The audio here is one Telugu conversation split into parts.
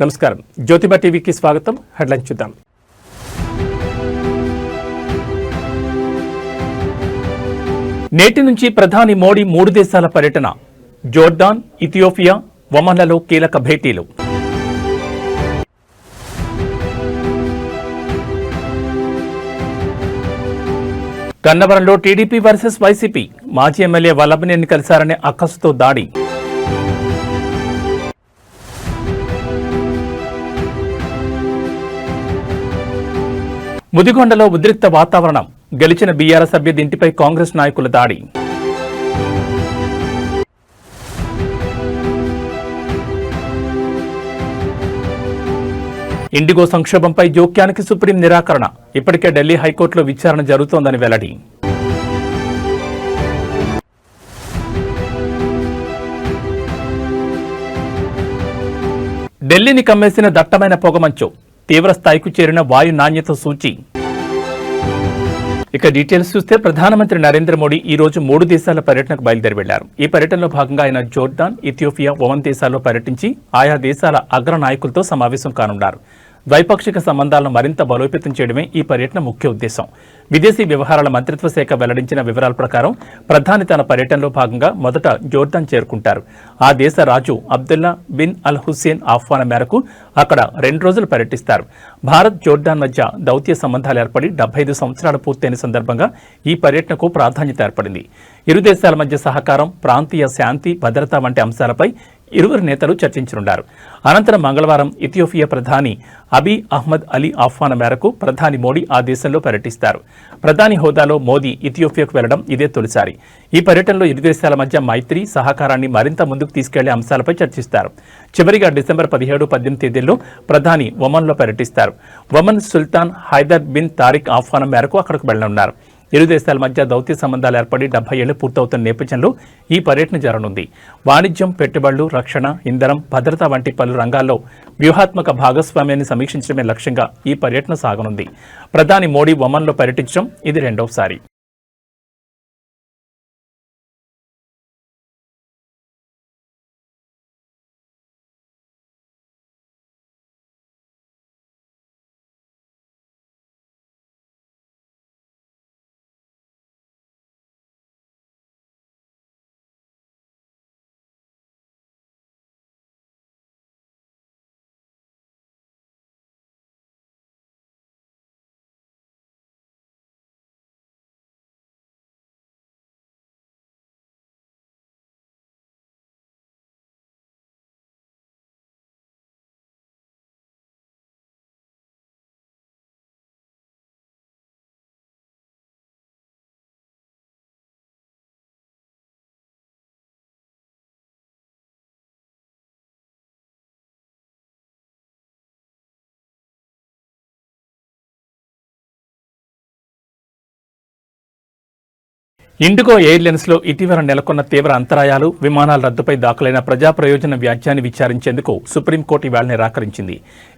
నమస్కారం. జ్యోతిబ టీవీకి స్వాగతం. హెడ్లైన్ చూద్దాం. నేటి నుంచి ప్రధాని మోడీ మూడు దేశాల పర్యటన. జోర్డాన్ ఇథియోపియా ఒమన్లలో కీలక భేటీలు. గన్నవరంలో టీడీపీ వర్సెస్ వైసీపీ మాజీ ఎమ్మెల్యే వల్లభనేని కలిశారనే అక్కసుతో దాడి. ముదిగొండలో ఉద్రిక్త వాతావరణం. గెలిచిన బీఆర్ఎస్ అభ్యర్థి ఇంటిపై కాంగ్రెస్ నాయకుల దాడి. ఇండిగో సంక్షోభంపై జోక్యానికి సుప్రీం నిరాకరణ. ఇప్పటికే ఢిల్లీ హైకోర్టులో విచారణ జరుగుతోందని వెల్లడి. ఢిల్లీని కమ్మేసిన దట్టమైన పొగమంచు. తీవ్ర స్థాయికి చేరిన వాయు నాణ్యత సూచి. ఇక డీటెయిల్స్ చూస్తే ప్రధానమంత్రి నరేంద్ర మోడీ ఈ రోజు మూడు దేశాల పర్యటనకు బయలుదేరి వెళ్ళారు ఈ పర్యటనలో భాగంగా ఆయన జోర్డాన్ ఇథియోపియా ఒమన్ దేశాల్లో పర్యటించి ఆయా దేశాల అగ్ర నాయకులతో సమావేశం కానున్నారు. ద్వైపాక్షిక సంబంధాలను మరింత బలోపేతం చేయడమే ఈ పర్యటన ముఖ్య ఉద్దేశం. విదేశీ వ్యవహారాల మంత్రిత్వ శాఖ వెల్లడించిన వివరాల ప్రకారం ప్రధాని తన పర్యటనలో భాగంగా మొదట జోర్దాన్ చేరుకుంటారు. ఆ దేశ రాజు అబ్దుల్లా బిన్ అల్ హుస్సేన్ ఆహ్వానం మేరకు అక్కడ రెండు రోజులు పర్యటిస్తారు. భారత్ జోర్డాన్ మధ్య దౌత్య సంబంధాలు ఏర్పడి డెబ్బై ఐదు సంవత్సరాలు పూర్తయిన సందర్భంగా ఈ పర్యటనకు ప్రాధాన్యత ఏర్పడింది. ఇరు దేశాల మధ్య సహకారం ప్రాంతీయ శాంతి భద్రత వంటి అంశాలపై ఇరువురు నేతలు చర్చించనున్నారు. అనంతరం మంగళవారం ఇథియోపియా ప్రధాని అబీ అహ్మద్ అలీ ఆహ్వానం మేరకు ప్రధాని మోడీ ఆ దేశంలో పర్యటిస్తారు. ప్రధాని హోదాలో మోదీ ఇథియోపియాకు వెళ్ళడం ఇదే తొలిసారి. ఈ పర్యటనలో ఇరు దేశాల మధ్య మైత్రి సహకారాన్ని మరింత ముందుకు తీసుకెళ్ళే అంశాలపై చర్చిస్తారు. చివరిగా డిసెంబర్ పదిహేడు పద్దెనిమిది తేదీల్లో ప్రధాని ఒమన్లో పర్యటిస్తారు. ఒమన్ సుల్తాన్ హైదర్ బిన్ తారిక్ ఆహ్వానం మేరకు అక్కడికి వెళ్ళనున్నారు. ఇరు దేశాల మధ్య దౌత్య సంబంధాలు ఏర్పడి డెబ్బై ఏళ్ళు పూర్తవుతున్న నేపథ్యంలో ఈ పర్యటన జరగనుంది. వాణిజ్యం పెట్టుబడులు రక్షణ ఇంధనం భద్రత వంటి పలు రంగాల్లో వ్యూహాత్మక భాగస్వామ్యాన్ని సమీక్షించడమే లక్ష్యంగా ఈ పర్యటన సాగనుంది. ప్రధాని మోడీ ఒమన్లో పర్యటించడం ఇది రెండవసారి. ఇండిగో ఎయిర్లైన్స్లో ఇటీవల నెలకొన్న తీవ్ర అంతరాయాలు విమానాల రద్దుపై దాఖలైన ప్రజా ప్రయోజన వ్యాజ్యాన్ని విచారించేందుకు సుప్రీంకోర్టు ఇవాళ నిరాకరించింది.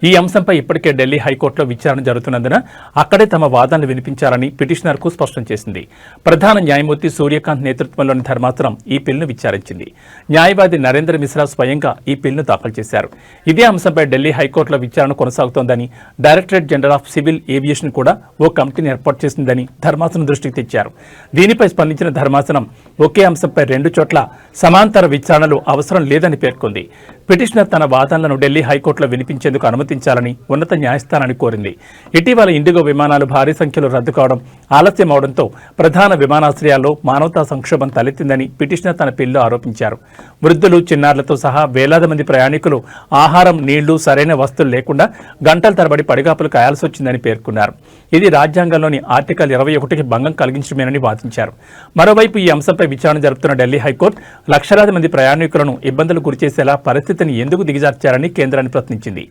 ఈ అంశంపై ఇప్పటికే ఢిల్లీ హైకోర్టులో విచారణ జరుగుతున్నందున అక్కడే తమ వాదనలు వినిపించాలని పిటిషనర్కు స్పష్టం చేసింది. ప్రధాన న్యాయమూర్తి సూర్యకాంత్ నేతృత్వంలోని ధర్మాసనం ఈ పిల్ను విచారించింది. న్యాయవాది నరేంద్ర మిశ్రా స్వయంగా ఈ పిల్ను దాఖలు చేశారు. ఇదే అంశంపై ఢిల్లీ హైకోర్టులో విచారణ కొనసాగుతోందని directorate general of civil aviation కూడా ఓ కమిటీని ఏర్పాటు చేసిందని ధర్మాసనం దృష్టికి తెచ్చారు. దీనిపై సంబంధించిన ధర్మాసనం ఒకే అంశంపై రెండు చోట్ల సమాంతర విచారణలు అవసరం లేదని పేర్కొంది. పిటిషనర్ తన వాదనలను ఢిల్లీ హైకోర్టులో వినిపించేందుకు అనుమతించాలని ఉన్నత న్యాయస్థానాన్ని కోరింది. ఇటీవల ఇండిగో విమానాలు భారీ సంఖ్యలో రద్దు కావడం ఆలస్యం అవడంతో ప్రధాన విమానాశ్రయాల్లో మానవతా సంక్షోభం తలెత్తిందని పిటిషనర్ తన పిల్లో ఆరోపించారు. వృద్ధులు చిన్నారులతో సహా వేలాది మంది ప్రయాణికులు ఆహారం నీళ్ళు సరైన వస్తువులు లేకుండా గంటల తరబడి పడిగాపులు కాయాల్సి వచ్చిందని పేర్కొన్నారు. ఇది రాజ్యాంగంలోని ఆర్టికల్ ఇరవై ఒకటికి భంగం కలిగించడమేనని వాదించారు. మరోవైపు ఈ అంశంపై విచారణ జరుపుతున్న ఢిల్లీ హైకోర్టు లక్షలాది మంది ప్రయాణికులను ఇబ్బందులు గురిచేసేలా పరిస్థితి పరిస్థితిని ఎందుకు దిగజార్చారని కేంద్రాన్ని ప్రశ్నించింది.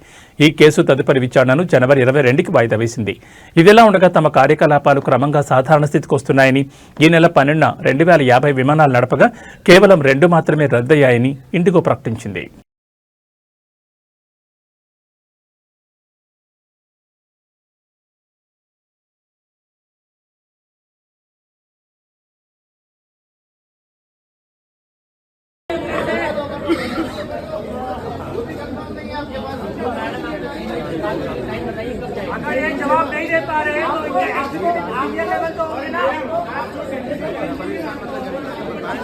ఈ కేసు తదుపరి విచారణను జనవరి ఇరవై రెండుకి వాయిదా వేసింది. ఇదిలా ఉండగా తమ కార్యకలాపాలు క్రమంగా సాధారణ స్థితికి వస్తున్నాయని ఈ నెల పన్నెండున రెండు వేల యాభై విమానాలు నడపగా కేవలం రెండు మాత్రమే రద్దయ్యాయని ఇండిగో ప్రకటించింది.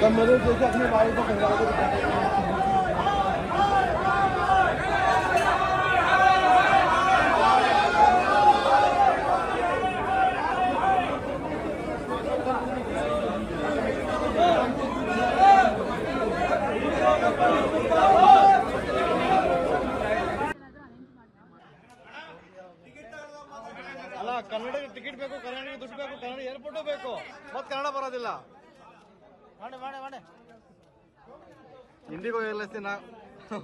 तब मेरे जैसे अपने भाई को खिला के ಅಲ್ಲ ಕನ್ನಡಿಗೆ ಟಿಕೆಟ್ ಬೇಕು ಕನ್ನಡಿಗೆ ದುಡ್ಡು ಬೇಕು ಕನ್ನಡ ಏರ್ಪೋರ್ಟು ಬೇಕು ಮತ್ತೆ ಕನ್ನಡ ಬರೋದಿಲ್ಲ ఇంటికి వెళ్ళేస్తే నా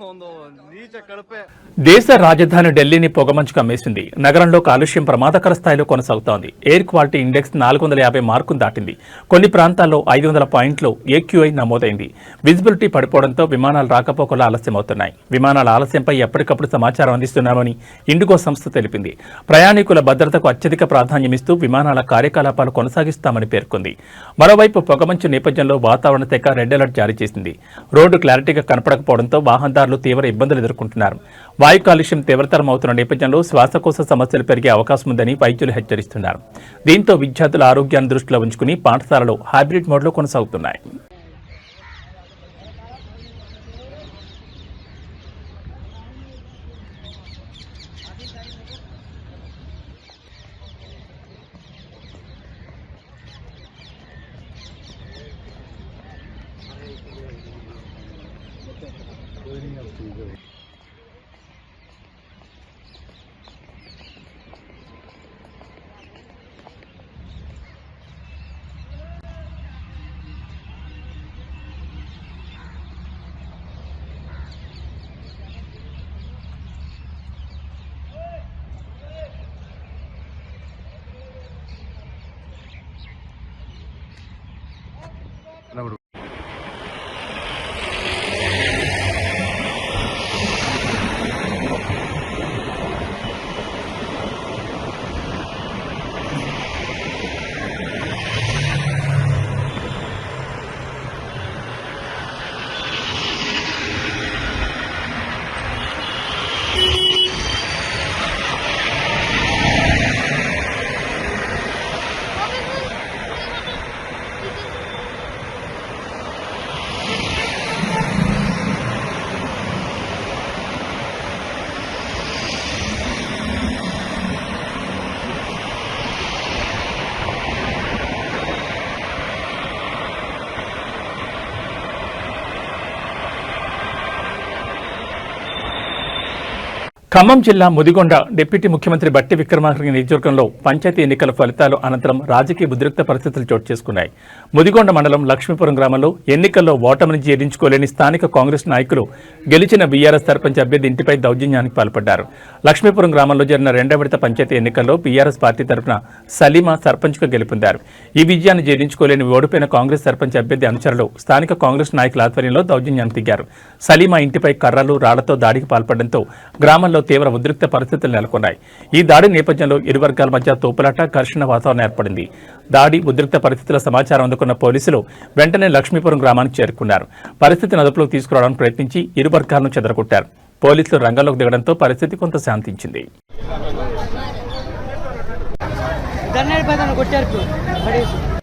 ಒಂದು ನೀಚ ಕಳಪೆ దేశ రాజధాని ఢిల్లీని పొగమంచు కమ్మేసింది నగరంలో కాలుష్యం ప్రమాదకర స్థాయిలో కొనసాగుతోంది ఎయిర్ క్వాలిటీ ఇండెక్స్ నాలుగు వందల యాభై మార్కును దాటింది కొన్ని ప్రాంతాల్లో ఐదు వందల పాయింట్లు ఏక్యూఐ నమోదైంది విజిబిలిటీ పడిపోవడంతో విమానాలు రాకపోకలు ఆలస్యమవుతున్నాయి విమానాల ఆలస్యంపై ఎప్పటికప్పుడు సమాచారం అందిస్తున్నామని ఇండిగో సంస్థ తెలిపింది ప్రయాణికుల భద్రతకు అత్యధిక ప్రాధాన్యమిస్తూ విమానాల కార్యకలాపాలు కొనసాగిస్తామని పేర్కొంది మరోవైపు పొగమంచు నేపథ్యంలో వాతావరణ శాఖ రెడ్ అలర్ట్ జారీ చేసింది రోడ్డు క్లారిటీగా కనపడకపోవడంతో వాహనదారులు తీవ్ర ఇబ్బందులు ఎదుర్కొంటున్నారు. వాయు కాలుష్యం తీవ్రతరం అవుతున్న నేపథ్యంలో శ్వాసకోశ సమస్యలు పెరిగే అవకాశం ఉందని వైద్యులు హెచ్చరిస్తున్నారు. దీంతో విద్యార్థుల ఆరోగ్యాన్ని దృష్టిలో ఉంచుకుని పాఠశాలలు హైబ్రిడ్ మోడ్లో కొనసాగుతున్నాయి. ఖమ్మం జిల్లా ముదిగొండ డిప్యూటీ ముఖ్యమంత్రి బట్టి విక్రమార్క నియోజకవర్గంలో పంచాయతీ ఎన్నికల ఫలితాలు అనంతరం రాజకీయ ఉద్రిక్త పరిస్థితులు చోటు చేసుకున్నాయి. ముదిగొండ మండలం లక్ష్మీపురం గ్రామంలో ఎన్నికల్లో ఓటమిని జీర్ణించుకోలేని స్థానిక కాంగ్రెస్ నాయకులు గెలిచిన బీఆర్ఎస్ సర్పంచ్ అభ్యర్థి ఇంటిపై దౌర్జన్యానికి పాల్పడ్డారు. లక్ష్మీపురం గ్రామంలో జరిగిన రెండవ విడత పంచాయతీ ఎన్నికల్లో బీఆర్ఎస్ పార్టీ తరఫున సలీమా సర్పంచ్గా గెలుపొందారు. ఈ విజయాన్ని జీర్ణించుకోలేని ఓడిపోయిన కాంగ్రెస్ సర్పంచ్ అభ్యర్థి అనుచరులు స్థానిక కాంగ్రెస్ నాయకుల ఆధ్వర్యంలో దౌర్జన్యానికి దిగారు. సలీమా ఇంటిపై కర్రలు రాళ్ళతో దాడికి పాల్పడడంతో గ్రామంలో తీవ్ర ఉద్రిక్త పరిస్థితులు నెలకొన్నాయి. ఈ దాడి నేపథ్యంలో ఇరు వర్గాల మధ్య తోపులాట ఘర్షణ వాతావరణం ఏర్పడింది. దాడి ఉద్రిక్త పరిస్థితుల సమాచారం అందుకున్న పోలీసులు వెంటనే లక్ష్మీపురం గ్రామానికి చేరుకున్నారు. పరిస్థితిని అదుపులోకి తీసుకురావడానికి ప్రయత్నించి ఇరు వర్గాలను చెదరగొట్టారు. పోలీసులు రంగంలోకి దిగడంతో పరిస్థితి కొంత శాంతించింది. కొట్టారు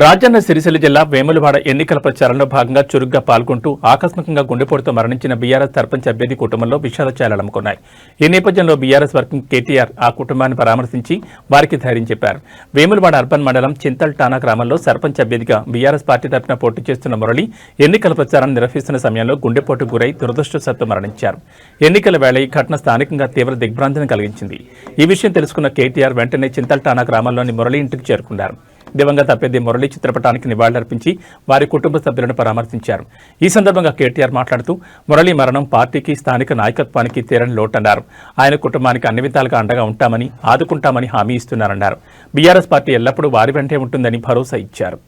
రాజన్న సిరిసిల్ల జిల్లా వేములవాడ ఎన్నికల ప్రచారంలో భాగంగా చురుగ్గా పాల్గొంటూ ఆకస్మికంగా గుండెపోటుతో మరణించిన బీఆర్ఎస్ సర్పంచ్ అభ్యర్థి కుటుంబంలో విషాద చాలనుకున్నాయి ఈ నేపథ్యంలో బీఆర్ఎస్ వర్కింగ్ కేటీఆర్ ఆ కుటుంబాన్ని పరామర్శించి వారికి ధైర్యం చెప్పారు. వేములవాడ అర్బన్ మండలం చింతల్ టానా గ్రామంలో సర్పంచ్ అభ్యర్థిగా బీఆర్ఎస్ పార్టీ తరఫున పోటీ చేస్తున్న మురళి ఎన్నికల ప్రచారం నిర్వహిస్తున్న సమయంలో గుండెపోటుకు గురై దురదృష్టవశాత్తు మరణించారు. ఎన్నికల వేళ ఈ ఘటన స్థానికంగా తీవ్ర దిగ్భ్రాంతిని కలిగించింది. ఈ విషయం తెలుసుకున్న కేటీఆర్ వెంటనే చింతల్ టానా గ్రామంలోని మురళి ఇంటికి చేరుకున్నారు. దివంగత అభ్యర్థి మురళి చిత్రపటానికి నివాళులర్పించి వారి కుటుంబ సభ్యులను పరామర్శించారు. ఈ సందర్భంగా కేటీఆర్ మాట్లాడుతూ మురళి మరణం పార్టీకి స్థానిక నాయకత్వానికి తీరని లోటన్నారు. ఆయన కుటుంబానికి అన్ని విధాలుగా అండగా ఉంటామని ఆదుకుంటామని హామీ ఇస్తున్నారన్నారు. బీఆర్ఎస్ పార్టీ ఎల్లప్పుడూ వారి వెంటే ఉంటుందని భరోసా ఇచ్చారు.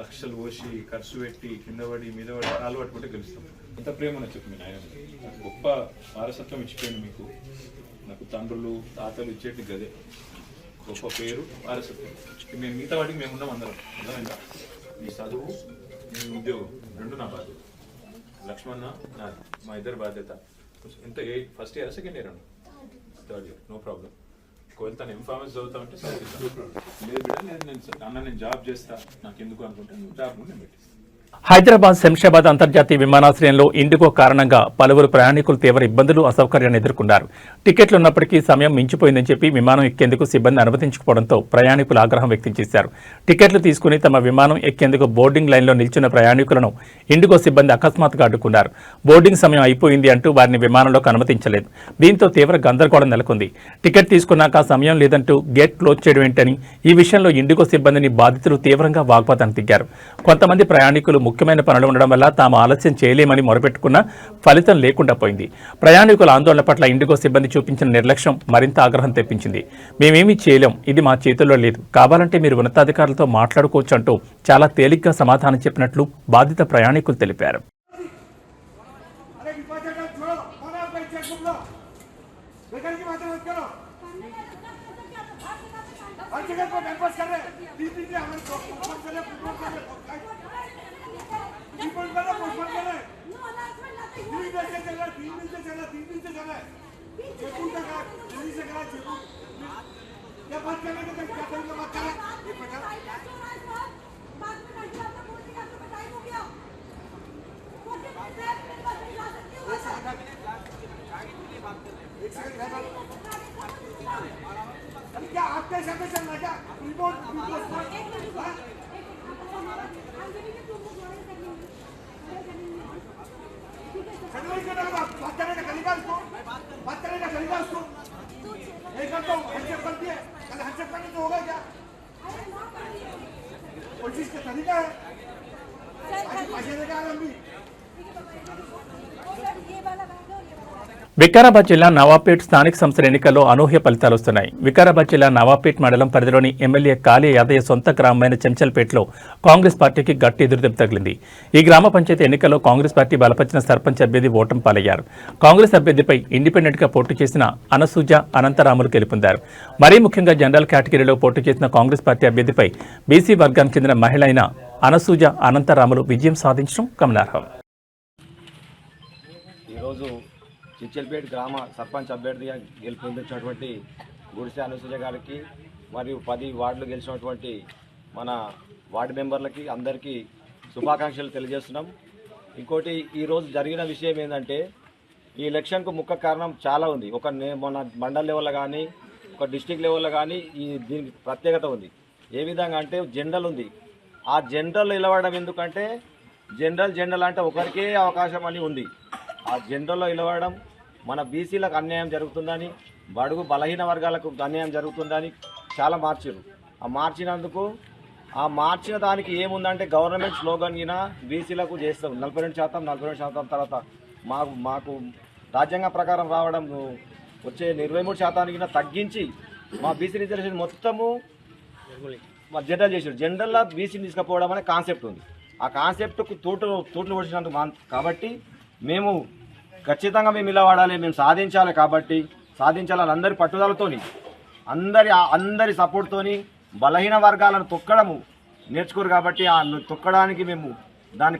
లక్షలు పోసి ఖర్చు పెట్టి కింద పడి మీద పడి కాలు పట్టుకుంటే గెలుస్తాం. ఎంత ప్రేమ చెప్పు మీ నాయన గొప్ప వారసత్వం ఇచ్చిపోయింది మీకు. నాకు తండ్రులు తాతలు ఇచ్చేటి గదే. గొప్ప పేరు వారసత్వం మేము మిగతా వాటికి మేము ఉన్నాం అందరం. అర్థమైందా? మీ చదువు నీ ఉద్యోగం రెండు నా బాధ్యత. లక్ష్మణ నాది. మా ఇద్దరు బాధ్యత. ఎంత ఏ ఫస్ట్ ఇయర్ సెకండ్ ఇయర్? అండి థర్డ్ ఇయర్. No problem. ఒకవేళ తను ఎంఫార్మస్ చదువుతా ఉంటే లేదు బిడ్డ లేదు నేను అన్న నేను జాబ్ చేస్తా. నాకు ఎందుకు అనుకుంటే నువ్వు జాబ్ నేను పెట్టిస్తాను హైదరాబాద్ శంషాబాద్ అంతర్జాతీయ విమానాశ్రయంలో ఇండిగో కారణంగా పలువురు ప్రయాణికులు తీవ్ర ఇబ్బందులు అసౌకర్యాన్ని ఎదుర్కొన్నారు. టికెట్లు ఉన్నప్పటికీ సమయం మించిపోయిందని చెప్పి విమానం ఎక్కేందుకు సిబ్బంది అనుమతించకపోవడంతో ప్రయాణికులు ఆగ్రహం వ్యక్తం చేశారు. టికెట్లు తీసుకుని తమ విమానం ఎక్కేందుకు బోర్డింగ్ లైన్లో నిల్చున్న ప్రయాణికులను ఇండిగో సిబ్బంది అకస్మాత్తుగా అడ్డుకున్నారు. బోర్డింగ్ సమయం అయిపోయింది అంటూ వారిని విమానంలోకి అనుమతించలేదు. దీంతో తీవ్ర గందరగోళం నెలకొంది. టికెట్ తీసుకున్నాక సమయం లేదంటూ గేట్ క్లోజ్ చేయడం ఏంటని ఈ విషయంలో ఇండిగో సిబ్బందిని బాధితులు తీవ్రంగా వాగ్వాదానికి దిగారు. కొంతమంది ప్రయాణికులు ముఖ్యమైన పనులు ఉండడం వల్ల తాము ఆలస్యం చేయలేమని మొరపెట్టుకున్న ఫలితం లేకుండా పోయింది. ప్రయాణికుల ఆందోళన పట్ల ఇండిగో సిబ్బంది చూపించిన నిర్లక్ష్యం మరింత ఆగ్రహం తెప్పించింది. మేమేమీ చేయలేం ఇది మా చేతుల్లో లేదు. కావాలంటే మీరు ఉన్నతాధికారులతో మాట్లాడుకోవచ్చు అంటూ చాలా తేలిగ్గా సమాధానం చెప్పినట్లు బాధిత ప్రయాణికులు తెలిపారు. क्या आपके हिसाब से चलना क्या बात करने का तरीका उसको बात करने का तरीका उसको। एक हूँ हैंडशेक कर है। कल हैंडशेक करने तो होगा क्या? कोई चीज़ का तरीका है। आज पैसे देगा हम भी వికారాబాద్ జిల్లా నవాపేట్ స్థానిక సంస్థల ఎన్నికల్లో అనూహ్య ఫలితాలు వస్తున్నాయి. వికారాబాద్ జిల్లా నవాపేట్ మండలం పరిధిలోని ఎమ్మెల్యే కాళీ యాదయ్య సొంత గ్రామమైన చెంచల్పేటలో కాంగ్రెస్ పార్టీకి గట్టి ఎదురుదెబ్బ తగిలింది. ఈ గ్రామ పంచాయతీ ఎన్నికల్లో కాంగ్రెస్ పార్టీ బలపరిచిన సర్పంచ్ అభ్యర్థి ఓటం పాలయ్యారు. కాంగ్రెస్ అభ్యర్థిపై ఇండిపెండెంట్గా పోటీ చేసిన అనసూజ అనంతరాములు గెలుపొందారు. మరీ ముఖ్యంగా జనరల్ కేటగిరీలో పోటీ చేసిన కాంగ్రెస్ పార్టీ అభ్యర్థిపై బీసీ వర్గానికి చెందిన మహిళ అయిన అనసూజ అనంతరాములు విజయం సాధించడం గమనార్హం. ఈరోజు చిచ్చల్పేట గ్రామ సర్పంచ్ అభ్యర్థిగా గెలుపొందించినటువంటి గుడిసె అనుసూయ గారికి మరియు పది వార్డులు గెలిచినటువంటి మన వార్డు మెంబర్లకి అందరికీ శుభాకాంక్షలు తెలియజేస్తున్నాం. ఇంకోటి ఈరోజు జరిగిన విషయం ఏంటంటే ఈ ఎలక్షన్కు ముఖ్య కారణం చాలా ఉంది. ఒక నే- మన మండల్ లెవెల్లో కానీ ఒక డిస్టిక్ లెవెల్లో కానీ ఈ దీనికి ప్రత్యేకత ఉంది. ఏ విధంగా అంటే జనరల్ ఉంది. ఆ జనరల్ నిలవడం ఎందుకంటే జనరల్ జనరల్ అంటే ఒకరికే అవకాశం అని ఉంది. ఆ జనరల్లో నిలవడం మన బీసీలకు అన్యాయం జరుగుతుందని బడుగు బలహీన వర్గాలకు అన్యాయం జరుగుతుందని చాలా మార్చారు ఆ మార్చినందుకు ఆ మార్చిన దానికి ఏముందంటే గవర్నమెంట్ స్లోగన్ గిన బీసీలకు చేస్తాం. నలభై రెండు శాతం నలభై రెండు శాతం తర్వాత మాకు మాకు రాజ్యాంగ ప్రకారం రావడం వచ్చే ఇరవై మూడు శాతానికి తగ్గించి మా బీసీ రిజర్వేషన్ మొత్తము మా జనరల్ చేసాడు జనరల్లో బీసీని తీసుకుపోవడం అనే కాన్సెప్ట్ ఉంది. ఆ కాన్సెప్ట్కు తోటలు తోటలు పడిచినందుకు మా కాబట్టి మేము ఖచ్చితంగా మేము ఇలా వాడాలి మేము సాధించాలి కాబట్టి సాధించాలని అందరి పట్టుదలతోని అందరి అందరి సపోర్ట్తోని బలహీన వర్గాలను తొక్కడము నేర్చుకోరు కాబట్టి ఆ తొక్కడానికి మేము దాన్ని